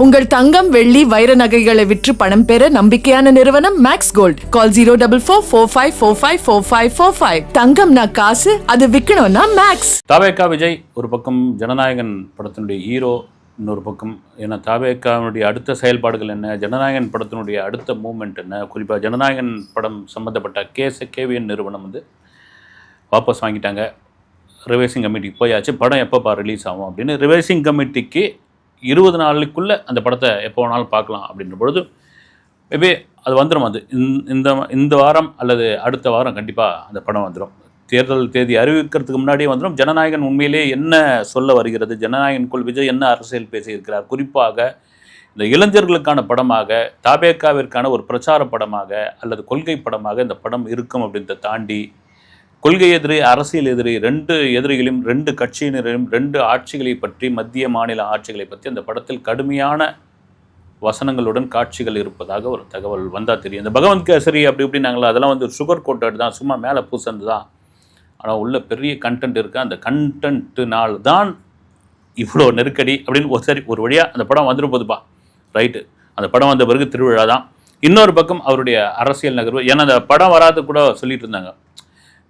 உங்கள் தங்கம் வெள்ளி வைர நகைகளை விற்று பணம் பெற நம்பிக்கையான நிறுவனம் Max Gold call zero double four four five four five four five four five தங்கம்னா காசு அது விற்கணும்னா மேக்ஸ் தாவேக்கா விஜய் ஒரு பக்கம் ஜனநாயகன் படத்தினுடைய ஹீரோ இன்னொரு பக்கம் ஏன்னா தாவேக்காவினுடைய அடுத்த செயல்பாடுகள் என்ன ஜனநாயகன் படத்தினுடைய அடுத்த மூமெண்ட் என்ன குறிப்பாக ஜனநாயகன் படம் சம்மந்தப்பட்ட கேஸ் கேவிஎன் நிறுவனம் வந்து வாபஸ் வாங்கிட்டாங்க. ரிவைசிங் கமிட்டிக்கு போயாச்சு படம் எப்போப்பா ரிலீஸ் ஆகும் அப்படின்னு ரிவைசிங் கமிட்டிக்கு இருபது நாளுக்குள்ளே அந்த படத்தை எப்போ வேணாலும் பார்க்கலாம் அப்படின்ற பொழுது மேபி அது வந்துடும் அது. இந்த- இந்த இந்த வாரம் அல்லது அடுத்த வாரம் கண்டிப்பாக அந்த படம் வந்துடும் தேர்தல் தேதி அறிவிக்கிறதுக்கு முன்னாடியே வந்துடும் ஜனநாயகன் உண்மையிலே என்ன சொல்ல வருகிறது? ஜனநாயகனுக்குள் விஜய் என்ன அரசியல் பேசியிருக்கிறார்? குறிப்பாக இந்த இளைஞர்களுக்கான படமாக தாபேக்காவிற்கான ஒரு பிரச்சார படமாக அல்லது கொள்கை படமாக இந்த படம் இருக்கும் அப்படின்றத தாண்டி கொள்கை எதிரி அரசியல் எதிரி ரெண்டு எதிரிகளையும் ரெண்டு கட்சியினரையும் ரெண்டு ஆட்சிகளை பற்றி மத்திய மாநில ஆட்சிகளை பற்றி அந்த படத்தில் கடுமையான வசனங்களுடன் காட்சிகள் இருப்பதாக ஒரு தகவல் வந்தால் தெரியும். இந்த பகவந்த் கேசரி அப்படி இப்படி நாங்கள் அதெல்லாம் வந்து சுகர் கோட்டட் தான் சும்மா மேலே பூசந்து தான். ஆனால் உள்ள பெரிய கண்டென்ட் இருக்குது அந்த கண்டென்ட்டுனால் தான் இவ்வளோ நெருக்கடி அப்படின்னு ஒரு சரி ஒரு வழியாக அந்த படம் வந்துடும் போதுப்பா. ரைட்டு அந்த படம் வந்த பிறகு திருவிழா தான். இன்னொரு பக்கம் அவருடைய அரசியல் நகர்வு. ஏன்னா அந்த படம் வராது கூட சொல்லிட்டு இருந்தாங்க.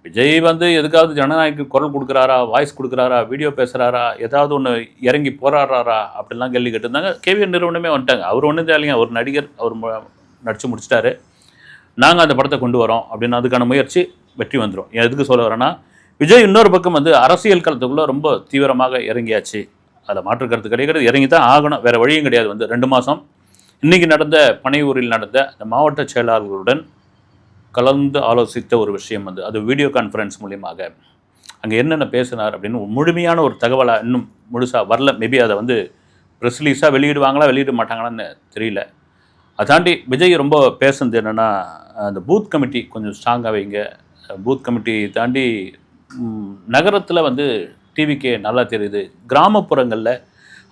விஜய் வந்து எதுக்காவது ஜனநாயக குரல் கொடுக்குறாரா வாய்ஸ் கொடுக்குறாரா வீடியோ பேசுகிறாரா ஏதாவது ஒன்று இறங்கி போராடுறாரா அப்படிலாம் கேள்வி கேட்டிருந்தாங்க. கேவிஎன் நிறுவனமே வந்துட்டாங்க. அவர் ஒன்றும் தேவையில்லைங்க. ஒரு நடிகர் அவர் மு- முடிச்சிட்டாரு. நாங்கள் அந்த படத்தை கொண்டு வரோம் அப்படின்னு அதுக்கான முயற்சி வெற்றி வந்துடும் எதுக்கு சொல்ல வரேன்னா விஜய் இன்னொரு பக்கம் வந்து அரசியல் களத்துக்குள்ளே ரொம்ப தீவிரமாக இறங்கியாச்சு. அதில் மாற்று கருத்து கிடைக்கிறது இறங்கி தான் ஆகணும். வேறு வழியும் கிடையாது. வந்து ரெண்டு மாதம் இன்றைக்கி நடந்த பனையூரில் நடந்த அந்த மாவட்ட செயலாளர்களுடன் கலந்து ஆலோசித்த ஒரு விஷயம் வந்து அது வீடியோ கான்ஃபரன்ஸ் மூலியமாக. அங்கே என்னென்ன பேசினார் அப்படின்னு முழுமையான ஒரு தகவலாக இன்னும் முழுசாக வரல. மேபி அதை வந்து ப்ரெஸ் ரிலீஸாக வெளியிடுவாங்களா வெளியிட மாட்டாங்களான்னு தெரியல. அதை தாண்டி விஜய் ரொம்ப பேசுனது என்னென்னா அந்த பூத் கமிட்டி கொஞ்சம் ஸ்ட்ராங்காக வைங்க. பூத் கமிட்டி தாண்டி நகரத்தில் வந்து டிவிக்கே நல்லா தெரியுது. கிராமப்புறங்களில்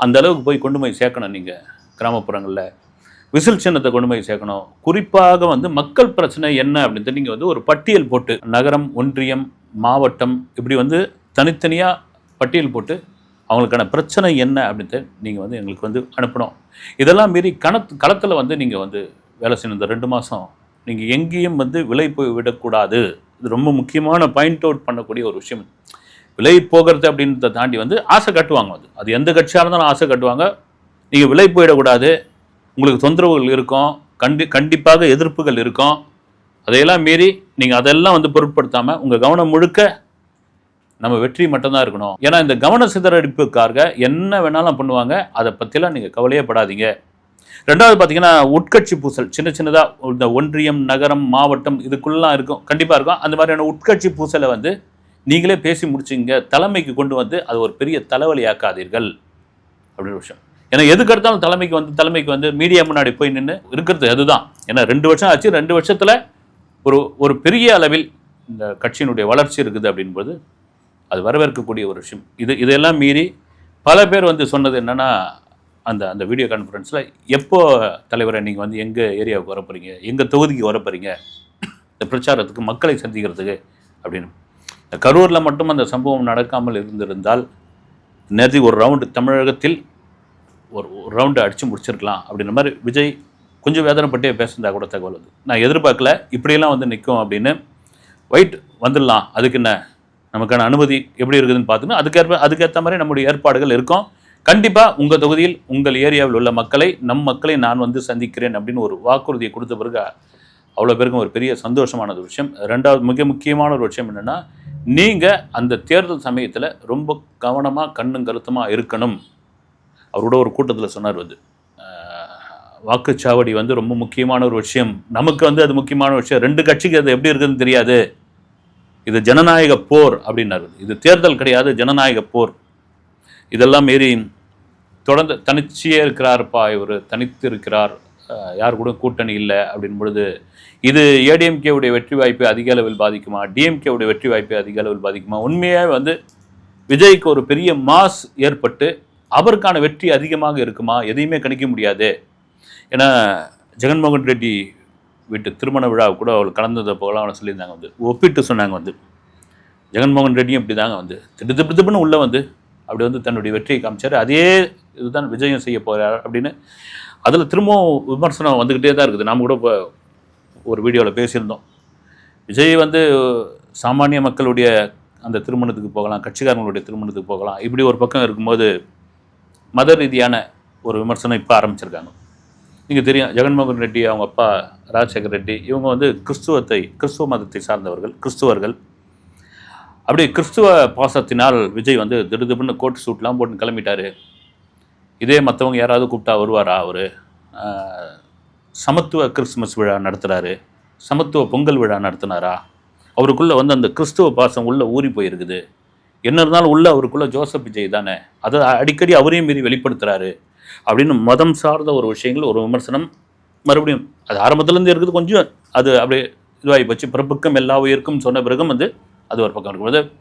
அந்த அளவுக்கு போய் கொண்டு போய் சேர்க்கணும் நீங்கள் கிராமப்புறங்களில். விசில் சின்னத்தை கொண்டு போய் சேர்க்கணும். குறிப்பாக வந்து மக்கள் பிரச்சனை என்ன அப்படின்ட்டு நீங்கள் வந்து ஒரு பட்டியல் போட்டு நகரம் ஒன்றியம் மாவட்டம் இப்படி வந்து தனித்தனியாக பட்டியல் போட்டு அவங்களுக்கான பிரச்சனை என்ன அப்படின்ட்டு நீங்கள் வந்து எங்களுக்கு வந்து அனுப்பணும். இதெல்லாம் மீறி கணத் களத்தில் வந்து நீங்கள் வந்து வேலை செய்யணும். இந்த ரெண்டு மாதம் நீங்கள் எங்கேயும் வந்து விலை போய் விடக்கூடாது. இது ரொம்ப முக்கியமான பாயிண்ட் அவுட் பண்ணக்கூடிய ஒரு விஷயம். விலை போகிறது அப்படின்றத தாண்டி வந்து ஆசை கட்டுவாங்க அது. அது எந்த கட்சியாக இருந்தாலும் ஆசை கட்டுவாங்க. நீங்கள் விலை போயிடக்கூடாது. உங்களுக்கு தொந்தரவுகள் இருக்கும் கண்டி கண்டிப்பாக எதிர்ப்புகள் இருக்கும். அதையெல்லாம் மீறி நீங்கள் அதெல்லாம் வந்து பொருட்படுத்தாமல் உங்கள் கவனம் முழுக்க நம்ம வெற்றி மட்டும்தான் இருக்கணும். ஏன்னா இந்த கவன சிதறடிப்புக்காக என்ன வேணாலும் பண்ணுவாங்க அதை பற்றிலாம் நீங்கள் கவலையே படாதீங்க. ரெண்டாவது பார்த்தீங்கன்னா உட்கட்சி பூசல் சின்ன சின்னதாக இந்த ஒன்றியம் நகரம் மாவட்டம் இதுக்குள்ளலாம் இருக்கும் கண்டிப்பாக இருக்கும். அந்த மாதிரியான உட்கட்சி பூசலை வந்து நீங்களே பேசி முடிச்சிங்க தலைமைக்கு கொண்டு வந்து அது ஒரு பெரிய தலைவலி ஆக்காதீர்கள் அப்படின்னு விஷயம். ஏன்னா எதுக்கு எடுத்தாலும் தலைமைக்கு வந்து தலைமைக்கு வந்து மீடியா முன்னாடி போய் நின்று இருக்கிறது அதுதான். ஏன்னா ரெண்டு வருஷம் ஆச்சு ரெண்டு வருஷத்தில் ஒரு ஒரு பெரிய அளவில் இந்த கட்சியினுடைய வளர்ச்சி இருக்குது அப்படின்போது அது வரவேற்கக்கூடிய ஒரு விஷயம். இது இதெல்லாம் மீறி பல பேர் வந்து சொன்னது என்னென்னா அந்த அந்த வீடியோ கான்ஃபரன்ஸில் எப்போ தலைவரை நீங்கள் வந்து எங்கள் ஏரியாவுக்கு வர போகிறீங்க எங்கள் தொகுதிக்கு வர போகிறீங்க இந்த பிரச்சாரத்துக்கு மக்களை சந்திக்கிறதுக்கு அப்படின்னு. இந்த கரூரில் மட்டும் அந்த சம்பவம் நடக்காமல் இருந்திருந்தால் நேரத்துக்கு ஒரு ரவுண்டு தமிழகத்தில் ஒரு ஒரு ரவுண்டு அடித்து முடிச்சிருக்கலாம் அப்படின்ற மாதிரி விஜய் கொஞ்சம் வேதனைப்பட்டே பேசுனதா கூட தகவல் அது. நான் எதிர்பார்க்கல இப்படியெல்லாம் வந்து நிற்கும் அப்படின்னு ஒயிட் வந்துடலாம். அதுக்கு என்ன? நமக்கான அனுமதி எப்படி இருக்குதுன்னு பார்த்தோன்னா அதுக்கேற்ப அதுக்கேற்ற மாதிரி நம்முடைய ஏற்பாடுகள் இருக்கும். கண்டிப்பாக உங்கள் தொகுதியில் உங்கள் ஏரியாவில் உள்ள மக்களை நம் மக்களை நான் வந்து சந்திக்கிறேன் அப்படின்னு ஒரு வாக்குறுதியை கொடுத்த பிறகு அவ்வளோ பேருக்கும் ஒரு பெரிய சந்தோஷமான ஒரு விஷயம். ரெண்டாவது மிக முக்கியமான ஒரு விஷயம் என்னென்னா நீங்கள் அந்த தேர்தல் சமயத்தில் ரொம்ப கவனமாக கண்ணும் கருத்துமாக இருக்கணும். அவரோட ஒரு கூட்டத்தில் சொன்னார் வந்து வாக்குச்சாவடி வந்து ரொம்ப முக்கியமான ஒரு விஷயம். நமக்கு வந்து அது முக்கியமான ஒரு விஷயம். ரெண்டு கட்சிக்கு அது எப்படி இருக்குதுன்னு தெரியாது. இது ஜனநாயக போர் அப்படின்னாரு இது தேர்தல் கிடையாது ஜனநாயக போர். இதெல்லாம் மீறி தொடர்ந்து தனிச்சியே இருக்கிறார்ப்பா இவர் தனித்து இருக்கிறார். யார் கூட கூட்டணி இல்லை அப்படின் பொழுது இது ஏடிஎம்கேவுடைய வெற்றி வாய்ப்பை அதிக அளவில் பாதிக்குமா? டிஎம்கேவுடைய வெற்றி வாய்ப்பை அதிக அளவில் பாதிக்குமா? உண்மையாக வந்து விஜய்க்கு ஒரு பெரிய மாஸ் ஏற்பட்டு அவருக்கான வெற்றி அதிகமாக இருக்குமா? எதையுமே கணிக்க முடியாது. ஏன்னா ஜெகன்மோகன் ரெட்டி வீட்டு திருமண விழா கூட அவள் கலந்ததை போகலாம் அவனை சொல்லியிருந்தாங்க வந்து. ஒப்பிட்டு சொன்னாங்க வந்து. ஜெகன்மோகன் ரெட்டியும் இப்படி தாங்க வந்து. திடு திப்பு திப்புன்னு உள்ளே வந்து அப்படி வந்து தன்னுடைய வெற்றியை காமிச்சார். அதே இதுதான் விஜயம் செய்ய போகிறார் அப்படின்னு. அதில் திரும்பவும் விமர்சனம் வந்துக்கிட்டே தான் இருக்குது. நாம் கூட இப்போ ஒரு வீடியோவில் பேசியிருந்தோம். விஜய் வந்து சாமானிய மக்களுடைய அந்த திருமணத்துக்கு போகலாம் கட்சிக்காரங்களுடைய திருமணத்துக்கு போகலாம் இப்படி ஒரு பக்கம் இருக்கும்போது மத ரீதியான ஒரு விமர்சனம் இப்போ ஆரம்பிச்சிருக்காங்க. நீங்கள் தெரியும் ஜெகன்மோகன் ரெட்டி அவங்க அப்பா ராஜசேகர் ரெட்டி இவங்க வந்து கிறிஸ்துவத்தை கிறிஸ்துவ மதத்தை சார்ந்தவர்கள் கிறிஸ்துவர்கள். அப்படி கிறிஸ்துவ பாசத்தினால் விஜய் வந்து திடுதிப்புன்னு கோட் சூட்லாம் போட்டு கிளம்பிட்டாரு. இதே மற்றவங்க யாராவது கூப்பிட்டா வருவாரா அவர்? சமத்துவ கிறிஸ்துமஸ் விழா நடத்துகிறாரு சமத்துவ பொங்கல் விழா நடத்தினாரா? அவருக்குள்ளே வந்து அந்த கிறிஸ்துவ பாசம் உள்ளே ஊறி போயிருக்குது. என்ன இருந்தாலும் உள்ள அவருக்குள்ள ஜோசப் விஜய் தானே? அதை அடிக்கடி அவரையும் மீறி வெளிப்படுத்துறாரு. அப்படின்னு மதம் சார்ந்த ஒரு விஷயங்கள் ஒரு விமர்சனம் மறுபடியும் அது ஆரம்பத்துலேருந்து இருக்குது. கொஞ்சம் அது அப்படியே இதுவாகி போச்சு. பிறப்புக்கும் எல்லா உயிருக்கும் சொன்ன பிறகும் வந்து அது ஒரு பக்கம் இருக்கும்போது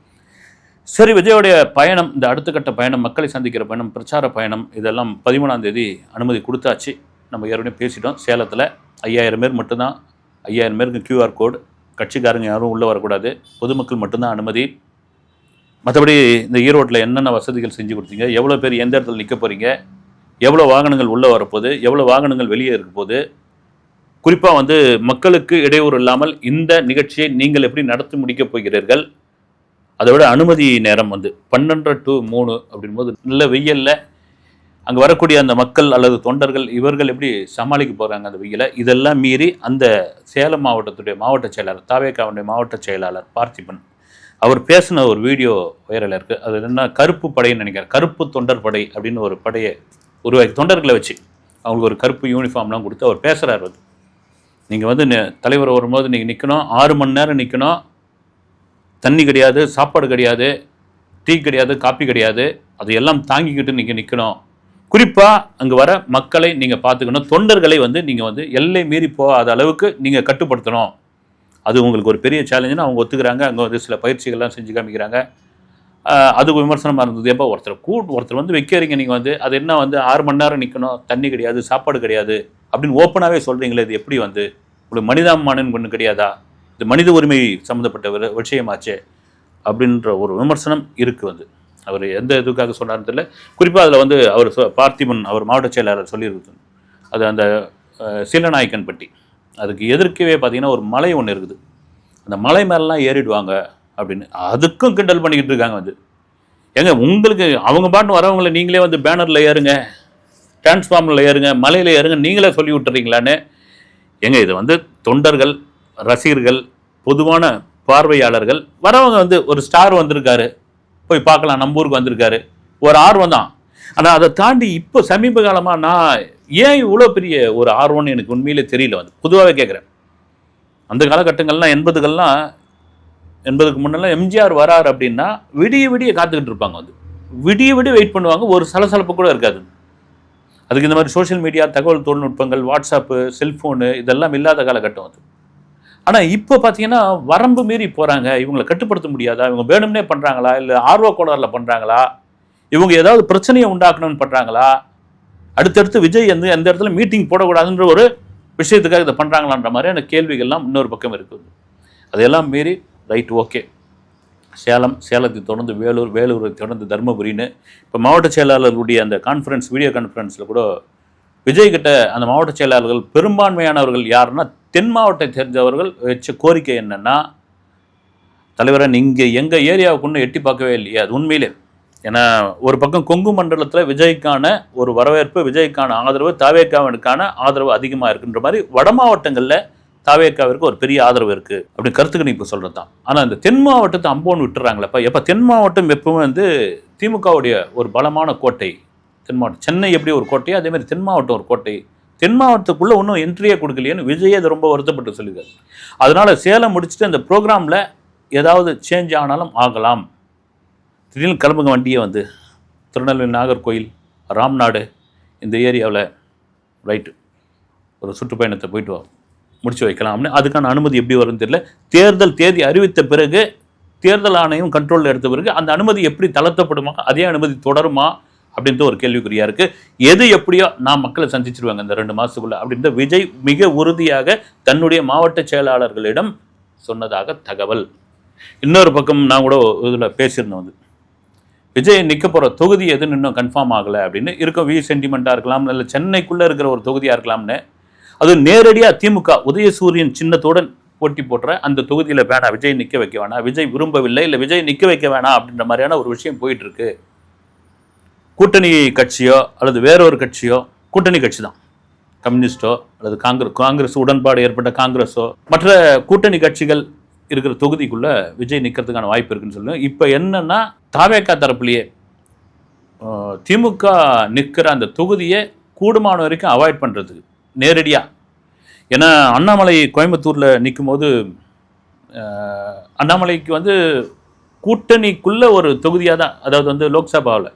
சரி விஜயோடைய பயணம் இந்த அடுத்த கட்ட பயணம் மக்களை சந்திக்கிற பயணம் பிரச்சார பயணம் இதெல்லாம் பதிமூணாம் தேதி அனுமதி கொடுத்தாச்சு. நம்ம ஏற்கனவே பேசிட்டோம். சேலத்தில் ஐயாயிரம் பேர் மட்டும்தான் ஐயாயிரம் பேருக்கு கியூஆர் கோடு கட்சிக்காரங்க யாரும் உள்ளே வரக்கூடாது. பொதுமக்கள் மட்டும்தான் அனுமதி. மற்றபடி இந்த ஈரோட்டில் என்னென்ன வசதிகள் செஞ்சு கொடுத்தீங்க? எவ்வளோ பேர் எந்த இடத்துல நிற்க போகிறீங்க எவ்வளோ வாகனங்கள் உள்ளே வரப்போகுது? எவ்வளோ வாகனங்கள் வெளியே இருக்க போகுது? குறிப்பாக வந்து மக்களுக்கு இடையூறு இல்லாமல் இந்த நிகழ்ச்சியை நீங்கள் எப்படி நடத்தி முடிக்கப் போகிறீர்கள்? அதை விட அனுமதி நேரம் வந்து பன்னெண்டு டு மூணு அப்படின்போது நல்ல வெயில்ல அங்கே வரக்கூடிய அந்த மக்கள் அல்லது தொண்டர்கள் இவர்கள் எப்படி சமாளிக்க போகிறாங்க அந்த வெயிலை? இதெல்லாம் மீறி அந்த சேலம் மாவட்டத்துடைய மாவட்ட செயலாளர் தாவேக்காவுடைய மாவட்ட செயலாளர் பார்த்திபன் அவர் பேசின ஒரு வீடியோ வைரல் இருக்குது அது என்ன கருப்பு படைன்னு நினைக்கிறேன் கருப்பு தொண்டர் படை அப்படின்னு ஒரு படையை உருவாக்கி தொண்டர்களை வச்சு அவங்களுக்கு ஒரு கருப்பு யூனிஃபார்ம்லாம் கொடுத்து அவர் பேசுகிறார் வந்து நீங்கள் வந்து நெ- தலைவர் வரும்போது நீங்கள் நிற்கணும் ஆறு மணி நேரம் நிற்கணும் தண்ணி கிடையாது சாப்பாடு கிடையாது டீ கிடையாது காப்பி கிடையாது. அதையெல்லாம் தாங்கிக்கிட்டு நீங்கள் நிற்கணும் குறிப்பாக அங்கே வர மக்களை நீங்கள் பார்த்துக்கணும். தொண்டர்களை வந்து நீங்கள் வந்து எல்லை மீறி போகாத அளவுக்கு நீங்கள் கட்டுப்படுத்தணும். அது உங்களுக்கு ஒரு பெரிய சேலஞ்சுன்னு அவங்க ஒத்துக்கிறாங்க. அங்கே வந்து சில பயிற்சிகள்லாம் செஞ்சு காமிக்கிறாங்க. அது விமர்சனமாக இருந்தது. எப்போ ஒருத்தர் கூ ஒருத்தர் வந்து வைக்கிறீங்க நீங்கள் வந்து அது என்ன வந்து ஆறு மணி நேரம் நிற்கணும் தண்ணி கிடையாது சாப்பாடு கிடையாது அப்படின்னு ஓப்பனாகவே சொல்கிறீங்களே இது எப்படி வந்து? உங்களுக்கு மனிதாபிமானம் ஒன்று கிடையாதா? இது மனித உரிமை சம்மந்தப்பட்ட ஒரு விஷயமாச்சே? அப்படின்ற ஒரு விமர்சனம் இருக்குது வந்து. அவர் எந்த இதுக்காக சொன்னார்னு தெரியல. குறிப்பாக அதில் வந்து அவர் சொ- பார்த்திபன் அவர் மாவட்ட செயலாளர் சொல்லியிருக்கு அது அந்த சீலநாயக்கன்பட்டி. அதுக்கு எதிர்க்கவே பார்த்தீங்கன்னா ஒரு மலை ஒன்று இருக்குது. அந்த மலை மேலெலாம் ஏறிடுவாங்க அப்படின்னு. அதுக்கும் கிண்டல் பண்ணிக்கிட்டு இருக்காங்க வந்து. ஏங்க உங்களுக்கு அவங்க பாட்டு வரவங்களை நீங்களே வந்து பேனரில் ஏறுங்க டிரான்ஸ்ஃபார்மரில் ஏறுங்க மலையில் ஏறுங்க நீங்களே சொல்லி விட்டுறீங்களான்னு. ஏங்க இது வந்து தொண்டர்கள் ரசிகர்கள் பொதுவான பார்வையாளர்கள் வரவங்க வந்து ஒரு ஸ்டார் வந்திருக்காரு போய் பார்க்கலாம் நம்ம ஊருக்கு வந்திருக்காரு. ஒரு ஆர்வம் தான் ஆனால் அதை தாண்டி இப்போ சமீப காலமாக நான் ஏன் இவ்வளோ பெரிய ஒரு ஆர்வம்னு எனக்கு உண்மையிலே தெரியல வந்து. பொதுவாகவே கேட்குறேன். அந்த காலகட்டங்கள்லாம் எண்பதுகள்லாம் எண்பதுக்கு முன்னெல்லாம் எம்ஜிஆர் வரார் அப்படின்னா விடிய விடிய காத்துக்கிட்டு இருப்பாங்க வந்து. விடிய விடிய வெயிட் பண்ணுவாங்க. ஒரு சலசலப்பு கூட இருக்காது. அதுக்கு இந்த மாதிரி சோஷியல் மீடியா தகவல் தொழில்நுட்பங்கள் வாட்ஸ்அப்பு செல்ஃபோனு இதெல்லாம் இல்லாத காலகட்டம் அது. ஆனால் இப்போ பார்த்தீங்கன்னா வரம்பு மீறி போகிறாங்க இவங்களை கட்டுப்படுத்த முடியாதா? இவங்க வேணும்னே பண்ணுறாங்களா இல்லை ஆர்வ கோளாறில் பண்ணுறாங்களா இவங்க ஏதாவது பிரச்சனையை உண்டாக்கணும்னு பண்ணுறாங்களா அடுத்தடுத்து விஜய் வந்து எந்த இடத்துல மீட்டிங் போடக்கூடாதுன்ற ஒரு விஷயத்துக்காக இதை பண்ணுறாங்களான்ற மாதிரியான கேள்விகள்லாம் இன்னொரு பக்கம் இருக்குது. அதையெல்லாம் மீறி ரைட் ஓகே சேலம் சேலத்தை தொடர்ந்து வேலூர் வேலூரை தொடர்ந்து தருமபுரின்னு இப்போ மாவட்ட செயலாளர்களுடைய அந்த கான்ஃபரன்ஸ் வீடியோ கான்ஃபரன்ஸில் கூட விஜய் கிட்ட அந்த மாவட்ட செயலாளர்கள் பெரும்பான்மையானவர்கள் யாருன்னா தென் மாவட்டத்தை சேர்ந்தவர்கள் வச்ச கோரிக்கை என்னென்னா தலைவரை நீங்கள் எங்கள் ஏரியாவுக்குன்னு எட்டி பார்க்கவே இல்லையே அது உண்மையிலே. ஏன்னா ஒரு பக்கம் கொங்கு மண்டலத்தில் விஜய்க்கான ஒரு வரவேற்பு விஜய்க்கான ஆதரவு தாவேக்காவனுக்கான ஆதரவு அதிகமாக இருக்குன்ற மாதிரி வட மாவட்டங்களில் தாவேக்காவிற்கு ஒரு பெரிய ஆதரவு இருக்குது அப்படி கருத்துக்கு நீ இப்போ சொல்கிறது தான் ஆனால் இந்த தென் மாவட்டத்தை அம்போன்னு விட்டுறாங்களப்பா எப்போ தென் மாவட்டம் எப்பவுமே வந்து திமுகவுடைய ஒரு பலமான கோட்டை. தென் மாவட்டம் சென்னை எப்படி ஒரு கோட்டையோ அதேமாதிரி தென் மாவட்டம் ஒரு கோட்டை. தென் மாவட்டத்துக்குள்ளே ஒன்றும் என்ட்ரியே கொடுக்கலையேன்னு விஜய் அது ரொம்ப வருத்தப்பட்டு சொல்லியிருக்காரு. அதனால் சேலம் முடிச்சுட்டு அந்த ப்ரோக்ராமில் ஏதாவது சேஞ்ச் ஆனாலும் ஆகலாம். திடீர்னு கிளம்புங்க வண்டியே வந்து. திருநெல்வேலி நாகர்கோயில் ராம்நாடு இந்த ஏரியாவில் ரைட்டு ஒரு சுற்றுப்பயணத்தை போயிட்டு வா முடிச்சு வைக்கலாம் அப்படின்னு. அதுக்கான அனுமதி எப்படி வரும்னு தெரியல. தேர்தல் தேதி அறிவித்த பிறகு தேர்தல் ஆணையம் கண்ட்ரோலில் எடுத்த பிறகு அந்த அனுமதி எப்படி தளர்த்தப்படுமா அதே அனுமதி தொடருமா அப்படின்ட்டு ஒரு கேள்விக்குறியாக இருக்குது எது எப்படியோ நான் மக்களை சந்திச்சிருவாங்க இந்த ரெண்டு மாதத்துக்குள்ளே அப்படின்ற விஜய் மிக உறுதியாக தன்னுடைய மாவட்ட செயலாளர்களிடம் சொன்னதாக தகவல். இன்னொரு பக்கம் நான் கூட இதில் பேசியிருந்தேன் வந்து. விஜய் நிற்க போகிற தொகுதி எதுன்னு இன்னும் கன்ஃபார்ம் ஆகலை அப்படின்னு இருக்க வி சென்டிமெண்ட்டாக இருக்கலாம் இல்லை சென்னைக்குள்ளே இருக்கிற ஒரு தொகுதியாக இருக்கலாம்னு அது நேரடியாக திமுக உதயசூரியன் சின்னத்துடன் போட்டி போடுற அந்த தொகுதியில் வேணாம் விஜய் நிற்க வைக்க வேணாம் விஜய் விரும்பவில்லை இல்லை விஜய் நிற்க வைக்க வேணாம் அப்படின்ற மாதிரியான ஒரு விஷயம் போயிட்டுருக்கு கூட்டணி கட்சியோ அல்லது வேறொரு கட்சியோ கூட்டணி கட்சி தான். கம்யூனிஸ்டோ அல்லது காங்கிரஸ் காங்கிரஸ் உடன்பாடு ஏற்பட்ட காங்கிரஸோ மற்ற கூட்டணி கட்சிகள் இருக்கிற தொகுதிக்குள்ளே விஜய் நிற்கிறதுக்கான வாய்ப்பு இருக்குன்னு சொல்லுவேன் இப்போ என்னன்னா தாவேக்கா தரப்புலையே திமுக நிற்கிற அந்த தொகுதியை கூடுமான வரைக்கும் அவாய்ட் பண்ணுறதுக்கு நேரடியாக ஏன்னா அண்ணாமலை கோயம்புத்தூரில் நிற்கும் போது அண்ணாமலைக்கு வந்து கூட்டணிக்குள்ளே ஒரு தொகுதியாக தான் அதாவது வந்து லோக்சபாவில்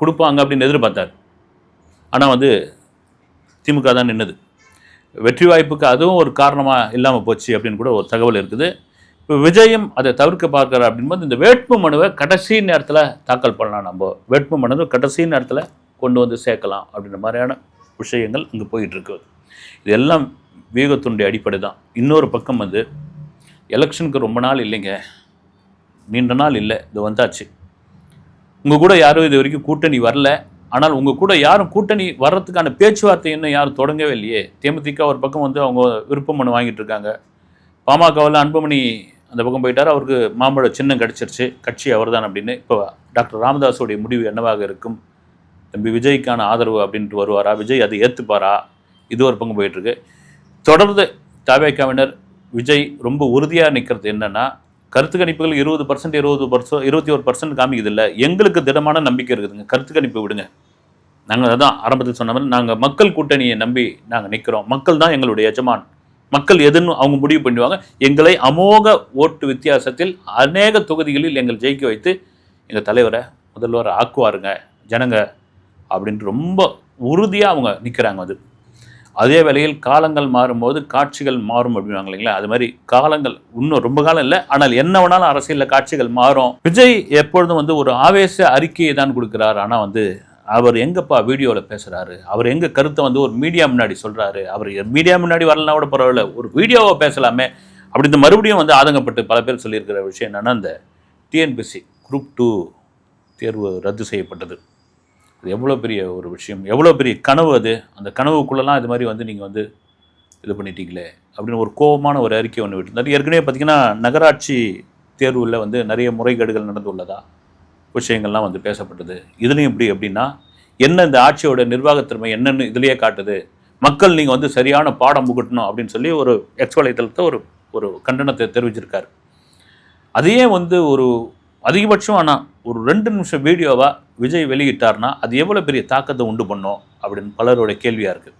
கொடுப்பாங்க அப்படின்னு எதிர்பார்த்தார். ஆனால் வந்து திமுக தான் நின்னது. வெற்றி வாய்ப்புக்கு அதுவும் ஒரு காரணமாக இல்லாமல் போச்சு அப்படின்னு கூட ஒரு தகவல் இருக்குது. இப்போ விஜயம் அதை தவிர்க்க பார்க்குற அப்படின்போது இந்த வேட்பு மனுவை கடைசி நேரத்தில் தாக்கல் பண்ணலாம் நம்ம. வேட்பு மனுவை கடைசி நேரத்தில் கொண்டு வந்து சேர்க்கலாம் அப்படின்ற மாதிரியான விஷயங்கள் அங்கே போயிட்டுருக்குது இதெல்லாம் இது எல்லாம் அடிப்படை தான். இன்னொரு பக்கம் வந்து எலெக்ஷனுக்கு ரொம்ப நாள் இல்லைங்க. நீண்ட நாள் இல்லை. இது வந்தாச்சு. உங்கள் கூட யாரும் இது வரைக்கும் கூட்டணி வரல. ஆனால் உங்கள் கூட யாரும் கூட்டணி வர்றதுக்கான பேச்சுவார்த்தை இன்னும் யாரும் தொடங்கவே இல்லையே? தேமுதிக ஒரு பக்கம் வந்து அவங்க விருப்பம் மனு வாங்கிட்டு இருக்காங்க. பாமகவில் அன்புமணி அந்த பக்கம் போயிட்டார். அவருக்கு மாம்பழ சின்னம் கிடச்சிருச்சு. கட்சி அவர்தான் அப்படின்னு. இப்போ டாக்டர் ராமதாஸுடைய முடிவு என்னவாக இருக்கும்? தம்பி விஜய்க்கான ஆதரவு அப்படின்ட்டு வருவாரா? விஜய் அதை ஏற்றுப்பாரா இது ஒரு பக்கம் போயிட்டுருக்கு தொடர்ந்து தாவேக்காவினர் விஜய் ரொம்ப உறுதியாக நிற்கிறது என்னென்னா கருத்து கணிப்புகள் இருபது பர்சன்ட் இருபது பர்சன்ட் இருபத்தி ஒரு பர்சன்ட் காமிக்குது இல்லை எங்களுக்கு திடமான நம்பிக்கை இருக்குதுங்க. கருத்து கணிப்பு விடுங்க. நாங்கள் அதான் ஆரம்பத்தில் சொன்ன மாதிரி நாங்கள் மக்கள் கூட்டணியை நம்பி நாங்கள் நிற்கிறோம் மக்கள் தான் எங்களுடைய எஜமான். மக்கள் எதுன்னு அவங்க முடிவு பண்ணுவாங்க எங்களை அமோக ஓட்டு வித்தியாசத்தில் அநேக தொகுதிகளில் எங்கள் ஜெயிக்க வைத்து எங்கள் தலைவரை முதல்வரை ஆக்குவாருங்க. ஜனங்க. அப்படின்ட்டு ரொம்ப உறுதியாக அவங்க நிற்கிறாங்க அது. அதே வேளையில் காலங்கள் மாறும்போது காட்சிகள் மாறும் அப்படின்னாங்க இல்லைங்களா? அது மாதிரி காலங்கள் இன்னும் ரொம்ப காலம் இல்லை. ஆனால் என்ன வேணாலும் அரசியலில் காட்சிகள் மாறும். விஜய் எப்பொழுதும் வந்து ஒரு ஆவேச அறிக்கையை தான் கொடுக்குறாரு. ஆனால் வந்து அவர் எங்கப்பா வீடியோவில் பேசுகிறாரு அவர் எங்கே கருத்தை வந்து ஒரு மீடியா முன்னாடி சொல்கிறாரு அவர் மீடியா முன்னாடி வரலனா கூட பரவாயில்ல. ஒரு வீடியோவை பேசலாமே அப்படி இந்த மறுபடியும் வந்து ஆதங்கப்பட்டு பல பேர் சொல்லியிருக்கிற விஷயம் என்னென்னா இந்த டிஎன்பிசி குரூப் டூ தேர்வு ரத்து செய்யப்பட்டது. அது எவ்வளோ பெரிய ஒரு விஷயம்? எவ்வளோ பெரிய கனவு அது? அந்த கனவுக்குள்ளெல்லாம் இது மாதிரி வந்து நீங்கள் வந்து இது பண்ணிட்டீங்களே? அப்படின்னு ஒரு கோபமான ஒரு அறிக்கை ஒன்று விட்டுருந்தாரு. ஏற்கனவே பார்த்தீங்கன்னா நகராட்சி தேர்வில் வந்து நிறைய முறைகேடுகள் நடந்துள்ளதா விஷயங்கள்லாம் வந்து பேசப்பட்டது. இதுலேயும் எப்படி அப்படின்னா என்ன இந்த ஆட்சியோட நிர்வாகத்திறமை என்னென்னு இதுலேயே காட்டுது. மக்கள் நீங்கள் வந்து சரியான பாடம் புகட்டணும் அப்படின்னு சொல்லி ஒரு எக்ஸ் வலைத்தளத்தை ஒரு ஒரு கண்டனத்தை தெரிவிச்சிருக்காரு. அதையே வந்து ஒரு அதிகபட்சம் ஆனால் ஒரு ரெண்டு நிமிஷம் வீடியோவாக விஜய் வெளியிட்டார்னா அது எவ்வளோ பெரிய தாக்கத்தை உண்டு பண்ணும் அப்படின்னு பலருடைய கேள்வியாக இருக்குது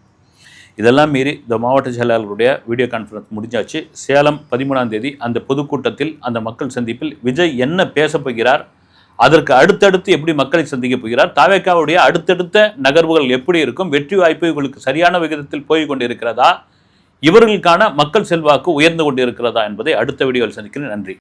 இதெல்லாம் மீறி இந்த மாவட்ட செயலாளர்களுடைய வீடியோ கான்ஃபரன்ஸ் முடிஞ்சாச்சு. சேலம் பதிமூணாம் தேதி அந்த பொதுக்கூட்டத்தில் அந்த மக்கள் சந்திப்பில் விஜய் என்ன பேச போகிறார்? அதற்கு அடுத்தடுத்து எப்படி மக்களை சந்திக்க போகிறார்? தாவேக்காவுடைய அடுத்தடுத்த நகர்வுகள் எப்படி இருக்கும்? வெற்றி வாய்ப்பு இவர்களுக்கு சரியான விகிதத்தில் போய் கொண்டிருக்கிறதா? இவர்களுக்கான மக்கள் செல்வாக்கு உயர்ந்து கொண்டிருக்கிறதா என்பதை அடுத்த வீடியோவில் சந்திக்கிறேன். நன்றி.